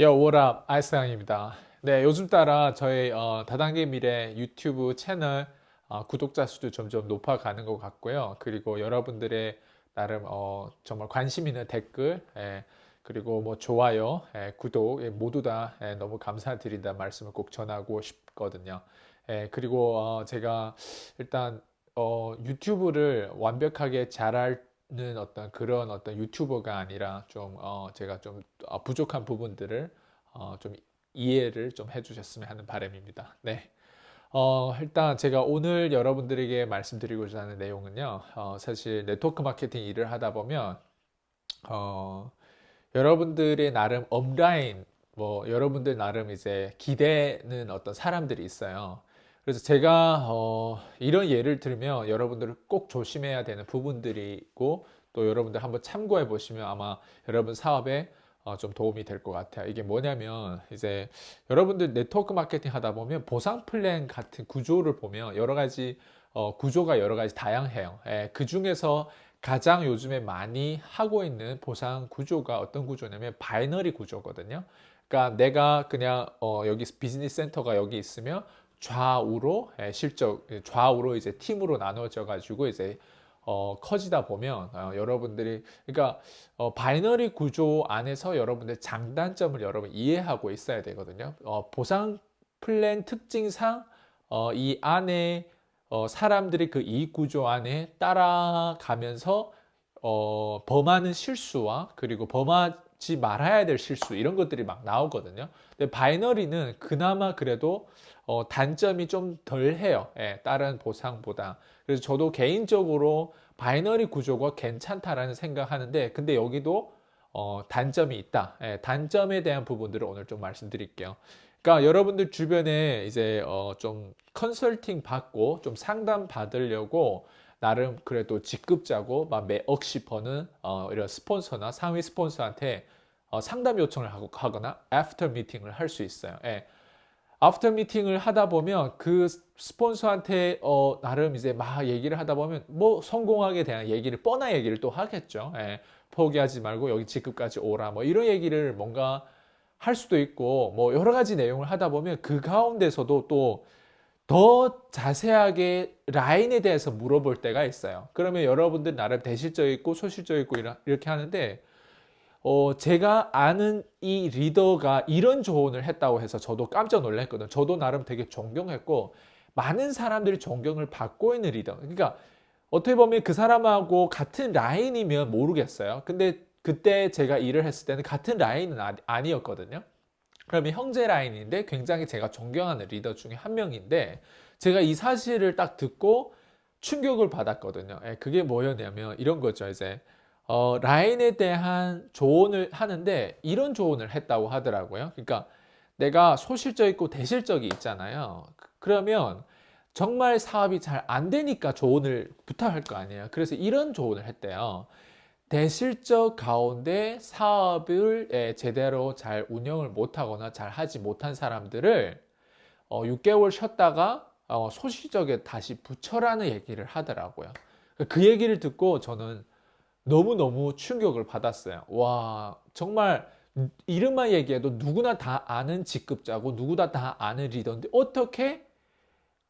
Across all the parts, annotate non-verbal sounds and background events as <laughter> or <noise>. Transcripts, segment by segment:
여 워랍 아이스양입니다. 네, 요즘 따라 저희 어, 다단계 미래 유튜브 채널 어, 구독자 수도 점점 높아가는 것 같고요. 그리고 여러분들의 나름 어, 정말 관심 있는 댓글, 예, 그리고 뭐 좋아요, 예, 구독 예, 모두 다 예, 너무 감사드린다 말씀을 꼭 전하고 싶거든요. 예, 그리고 어, 제가 일단 어, 유튜브를 완벽하게 잘하 는 어떤 그런 어떤 유튜버가 아니라 좀 어, 제가 좀 어, 부족한 부분들을 어, 좀 이해를 좀 해주셨으면 하는 바람입니다. 네. 어, 일단 제가 오늘 여러분들에게 말씀드리고자 하는 내용은요, 어, 사실 네트워크 마케팅 일을 하다 보면, 어, 여러분들의 나름 업라인, 뭐, 여러분들 나름 이제 기대는 어떤 사람들이 있어요. 그래서 제가, 어, 이런 예를 들면 여러분들을 꼭 조심해야 되는 부분들이 있고, 또 여러분들 한번 참고해 보시면 아마 여러분 사업에 어, 좀 도움이 될 것 같아요. 이게 뭐냐면 이제 여러분들 네트워크 마케팅 하다 보면 보상 플랜 같은 구조를 보면 여러 가지 어, 구조가 여러 가지 다양해요. 예, 그 중에서 가장 요즘에 많이 하고 있는 보상 구조가 어떤 구조냐면 바이너리 구조거든요. 그러니까 내가 그냥 어, 여기 비즈니스 센터가 여기 있으면 좌우로 예, 실적 좌우로 이제 팀으로 나눠져 가지고 이제 어, 커지다 보면 어, 여러분들이 그러니까 어, 바이너리 구조 안에서 여러분들 장단점을 여러분 이해하고 있어야 되거든요. 어, 보상 플랜 특징상 어, 이 안에 어, 사람들이 그 이익 구조 안에 따라가면서 어, 범하는 실수와 그리고 범하 지 말아야 될 실수 이런 것들이 막 나오거든요. 근데 바이너리는 그나마 그래도 어, 단점이 좀 덜해요. 예, 다른 보상보다. 그래서 저도 개인적으로 바이너리 구조가 괜찮다라는 생각하는데, 근데 여기도 어, 단점이 있다. 예, 단점에 대한 부분들을 오늘 좀 말씀드릴게요. 그러니까 여러분들 주변에 이제 어, 좀 컨설팅 받고 좀 상담 받으려고 나름 그래도 직급자고 막 매억씩 버는 어, 이런 스폰서나 상위 스폰서한테 어, 상담 요청을 하고 하거나 애프터 미팅을 할 수 있어요. 예. 애프터 미팅을 하다 보면 그 스폰서한테 어, 나름 이제 막 얘기를 하다 보면 뭐 성공하게 대한 얘기를 뻔한 얘기를 또 하겠죠. 예. 포기하지 말고 여기 직급까지 오라 뭐 이런 얘기를 뭔가 할 수도 있고 뭐 여러 가지 내용을 하다 보면 그 가운데서도 또 더 자세하게 라인에 대해서 물어볼 때가 있어요. 그러면 여러분들 나름 대실적 있고 소실적 있고 이렇게 하는데 어, 제가 아는 이 리더가 이런 조언을 했다고 해서 저도 깜짝 놀랐거든요. 저도 나름 되게 존경했고 많은 사람들이 존경을 받고 있는 리더. 그러니까 어떻게 보면 그 사람하고 같은 라인이면 모르겠어요. 근데 그때 제가 일을 했을 때는 같은 라인은 아- 아니었거든요. 그러면 형제 라인인데 굉장히 제가 존경하는 리더 중에 한 명인데 제가 이 사실을 딱 듣고 충격을 받았거든요. 예, 그게 뭐였냐면 이런 거죠. 이제 어, 라인에 대한 조언을 하는데 이런 조언을 했다고 하더라고요. 그러니까 내가 소실적 있고 대실적이 있잖아요. 그- 그러면 정말 사업이 잘 안 되니까 조언을 부탁할 거 아니에요. 그래서 이런 조언을 했대요. 대실적 가운데 사업을 예, 제대로 잘 운영을 못하거나 잘 하지 못한 사람들을 어, 6개월 쉬었다가 어, 소실적에 다시 붙여라는 얘기를 하더라고요. 그 얘기를 듣고 저는 너무너무 충격을 받았어요. 와, 정말 이름만 얘기해도 누구나 다 아는 직급자고 누구나 다 아는 리더인데 어떻게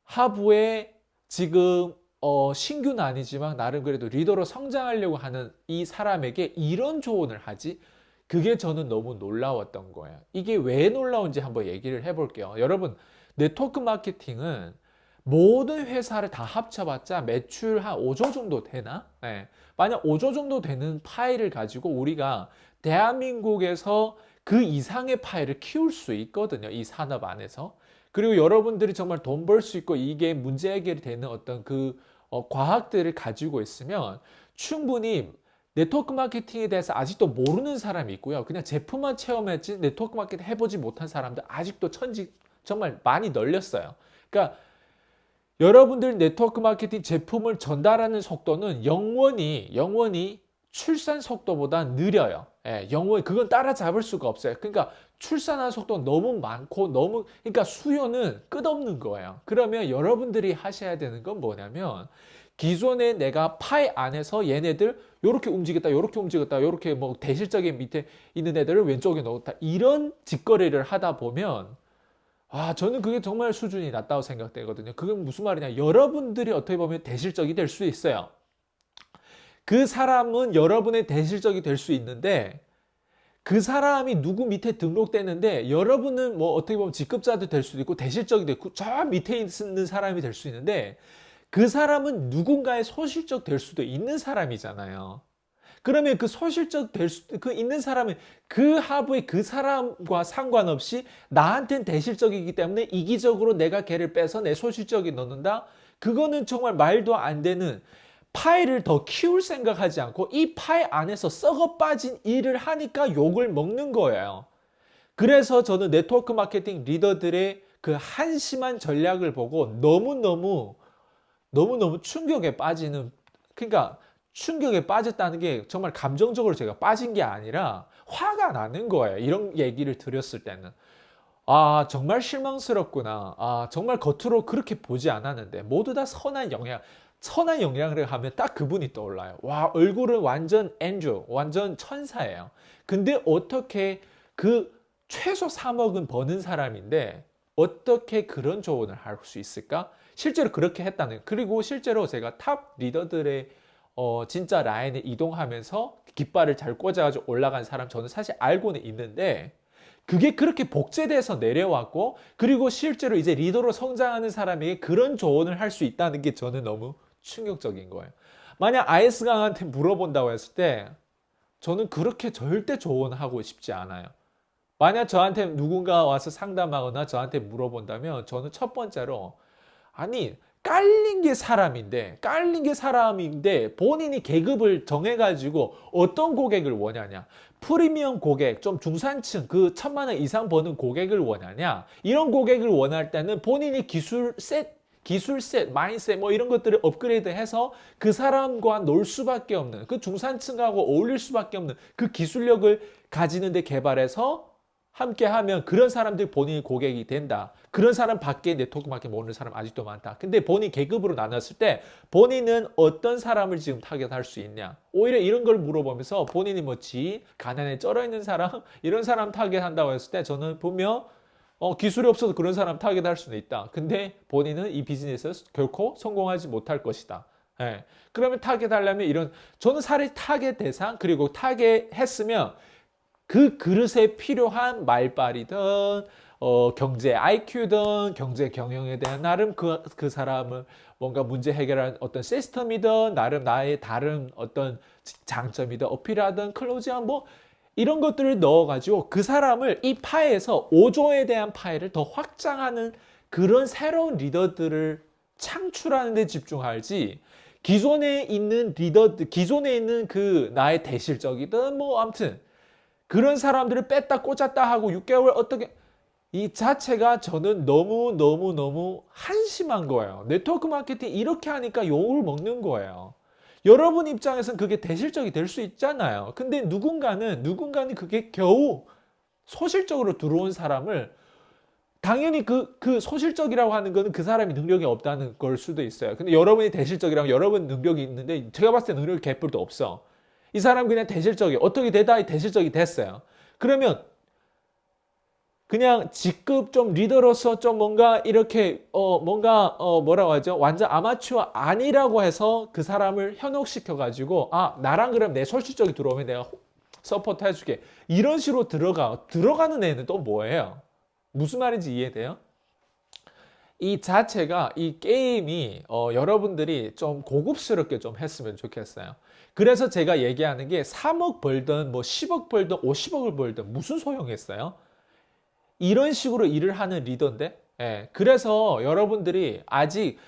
하부에 지금 어, 신규는 아니지만 나름 그래도 리더로 성장하려고 하는 이 사람에게 이런 조언을 하지? 그게 저는 너무 놀라웠던 거예요. 이게 왜 놀라운지 한번 얘기를 해볼게요. 여러분, 네트워크 마케팅은 모든 회사를 다 합쳐봤자 매출 한 5조 정도 되나? 예. 만약 5조 정도 되는 파일을 가지고 우리가 대한민국에서 그 이상의 파일을 키울 수 있거든요. 이 산업 안에서. 그리고 여러분들이 정말 돈 벌 수 있고 이게 문제 해결이 되는 어떤 그 어, 과학들을 가지고 있으면 충분히 네트워크 마케팅에 대해서 아직도 모르는 사람이 있고요. 그냥 제품만 체험했지 네트워크 마케팅 해보지 못한 사람들 아직도 천지 정말 많이 널렸어요. 그러니까 여러분들 네트워크 마케팅 제품을 전달하는 속도는 영원히 영원히 출산 속도보다 느려요. 예, 영원히 그건 따라잡을 수가 없어요. 그러니까 출산하는 속도가 너무 많고 너무 그러니까 수요는 끝없는 거예요. 그러면 여러분들이 하셔야 되는 건 뭐냐면 기존에 내가 파이 안에서 얘네들 요렇게 움직였다, 요렇게 움직였다, 요렇게 뭐 대실적인 밑에 있는 애들을 왼쪽에 넣었다. 이런 짓거리를 하다 보면 아, 저는 그게 정말 수준이 낮다고 생각되거든요. 그게 무슨 말이냐? 여러분들이 어떻게 보면 대실적이 될 수 있어요. 그 사람은 여러분의 대실적이 될 수 있는데 그 사람이 누구 밑에 등록되는데 여러분은 뭐 어떻게 보면 직급자도 될 수도 있고 대실적이 되고 저 밑에 있는 사람이 될 수 있는데 그 사람은 누군가의 소실적 될 수도 있는 사람이잖아요. 그러면 그 소실적 될 수, 그 있는 사람은 그 하부의 그 사람과 상관없이 나한텐 대실적이기 때문에 이기적으로 내가 걔를 빼서 내 소실적에 넣는다? 그거는 정말 말도 안 되는 파일을 더 키울 생각하지 않고 이 파일 안에서 썩어 빠진 일을 하니까 욕을 먹는 거예요. 그래서 저는 네트워크 마케팅 리더들의 그 한심한 전략을 보고 너무너무 너무너무 충격에 빠지는 그러니까 충격에 빠졌다는 게 정말 감정적으로 제가 빠진 게 아니라 화가 나는 거예요. 이런 얘기를 드렸을 때는. 아, 정말 실망스럽구나. 아, 정말 겉으로 그렇게 보지 않았는데 모두 다 선한 영향, 선한 영향을 하면 딱 그분이 떠올라요. 와, 얼굴은 완전 엔조, 완전 천사예요. 근데 어떻게 그 최소 3억은 버는 사람인데 어떻게 그런 조언을 할 수 있을까? 실제로 그렇게 했다는. 그리고 실제로 제가 탑 리더들의 어, 진짜 라인에 이동하면서 깃발을 잘 꽂아가지고 올라간 사람 저는 사실 알고는 있는데 그게 그렇게 복제돼서 내려왔고 그리고 실제로 이제 리더로 성장하는 사람에게 그런 조언을 할 수 있다는 게 저는 너무 충격적인 거예요. 만약 아이스 강한테 물어본다고 했을 때 저는 그렇게 절대 조언하고 싶지 않아요. 만약 저한테 누군가 와서 상담하거나 저한테 물어본다면 저는 첫 번째로 아니 깔린 게 사람인데 깔린 게 사람인데 본인이 계급을 정해가지고 어떤 고객을 원하냐 프리미엄 고객 좀 중산층 그 천만 원 이상 버는 고객을 원하냐 이런 고객을 원할 때는 본인이 기술 셋 기술셋, 마인셋 뭐 이런 것들을 업그레이드해서 그 사람과 놀 수밖에 없는 그 중산층하고 어울릴 수밖에 없는 그 기술력을 가지는데 개발해서 함께 하면 그런 사람들 본인이 고객이 된다. 그런 사람 밖에 네트워크 마케팅 모르는 사람 아직도 많다. 근데 본인 계급으로 나눴을 때 본인은 어떤 사람을 지금 타겟할 수 있냐? 오히려 이런 걸 물어보면서 본인이 뭐지 가난에 쩔어 있는 사람 <laughs> 이런 사람 타겟한다고 했을 때 저는 분명 어, 기술이 없어서 그런 사람 타겟할 수는 있다. 근데 본인은 이 비즈니스에서 결코 성공하지 못할 것이다. 예. 그러면 타겟하려면 이런 저는 사례 타겟 대상 그리고 타겟 했으면 그 그릇에 필요한 말빨이든 어, 경제 IQ든 경제 경영에 대한 나름 그, 그 사람을 뭔가 문제 해결할 어떤 시스템이든 나름 나의 다른 어떤 장점이든 어필하든 클로징한 뭐 이런 것들을 넣어가지고 그 사람을 이 파일에서 5조에 대한 파일을 더 확장하는 그런 새로운 리더들을 창출하는 데 집중할지 기존에 있는 리더, 기존에 있는 그 나의 대실적이든 뭐 아무튼 그런 사람들을 뺐다 꽂았다 하고 6개월 어떻게 이 자체가 저는 너무 너무 너무 한심한 거예요. 네트워크 마케팅 이렇게 하니까 욕을 먹는 거예요. 여러분 입장에서는 그게 대실적이 될 수 있잖아요. 근데 누군가는 누군가는 그게 겨우 소실적으로 들어온 사람을 당연히 그, 그 소실적이라고 하는 거는 그 사람이 능력이 없다는 걸 수도 있어요. 근데 여러분이 대실적이라면 여러분 능력이 있는데 제가 봤을 때 능력이 개뿔도 없어. 이 사람 그냥 대실적이 어떻게 되다 대실적이 됐어요. 그러면 그냥 직급 좀 리더로서 좀 뭔가 이렇게 어 뭔가 어 뭐라고 하죠 완전 아마추어 아니라고 해서 그 사람을 현혹시켜 가지고 아 나랑 그럼 내 솔직적이 들어오면 내가 서포트 해줄게 이런 식으로 들어가 들어가는 애는 또 뭐예요 무슨 말인지 이해돼요? 이 자체가 이 게임이 어, 여러분들이 좀 고급스럽게 좀 했으면 좋겠어요. 그래서 제가 얘기하는 게 3억 벌든 뭐 10억 벌든 50억을 벌든 무슨 소용했어요? 이런 식으로 일을 하는 리더인데, 예, 그래서 여러분들이 아직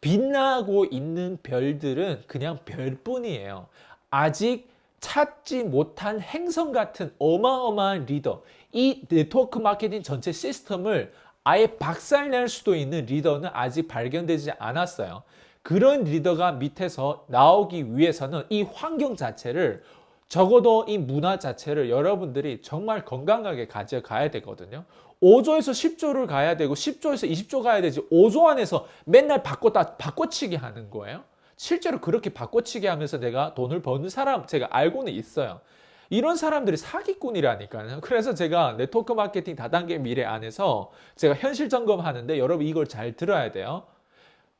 빛나고 있는 별들은 그냥 별뿐이에요. 아직 찾지 못한 행성 같은 어마어마한 리더, 이 네트워크 마케팅 전체 시스템을 아예 박살낼 수도 있는 리더는 아직 발견되지 않았어요. 그런 리더가 밑에서 나오기 위해서는 이 환경 자체를 적어도 이 문화 자체를 여러분들이 정말 건강하게 가져가야 되거든요. 5조에서 10조를 가야 되고 10조에서 20조 가야 되지 5조 안에서 맨날 바꿨다 바꿔치기 하는 거예요. 실제로 그렇게 바꿔치기 하면서 내가 돈을 버는 사람 제가 알고는 있어요. 이런 사람들이 사기꾼이라니까요. 그래서 제가 네트워크 마케팅 다단계 미래 안에서 제가 현실 점검하는데 여러분 이걸 잘 들어야 돼요.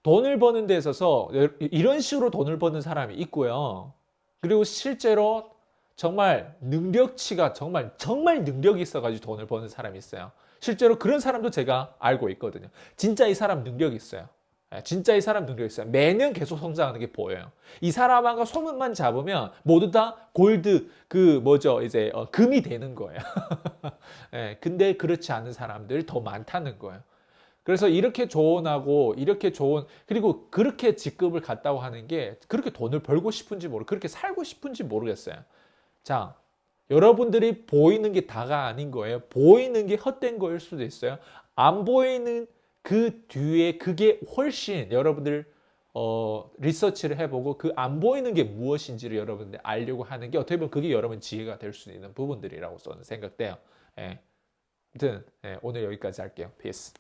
돈을 버는 데 있어서 이런 식으로 돈을 버는 사람이 있고요. 그리고 실제로 정말 능력치가 정말 정말 능력이 있어가지고 돈을 버는 사람이 있어요. 실제로 그런 사람도 제가 알고 있거든요. 진짜 이 사람 능력이 있어요. 예, 진짜 이 사람 능력이 있어요. 매년 계속 성장하는 게 보여요. 이 사람하고 소문만 잡으면 모두 다 골드 그 뭐죠 이제 어, 금이 되는 거예요. <laughs> 예, 근데 그렇지 않은 사람들 더 많다는 거예요. 그래서 이렇게 조언하고 이렇게 조언 그리고 그렇게 직급을 갖다고 하는 게 그렇게 돈을 벌고 싶은지 모르 그렇게 살고 싶은지 모르겠어요. 자, 여러분들이 보이는 게 다가 아닌 거예요. 보이는 게 헛된 거일 수도 있어요. 안 보이는 그 뒤에 그게 훨씬 여러분들 어, 리서치를 해보고 그 안 보이는 게 무엇인지를 여러분들 알려고 하는 게 어떻게 보면 그게 여러분 지혜가 될 수 있는 부분들이라고 저는 생각돼요. 예. 아무튼 예, 오늘 여기까지 할게요. 피스.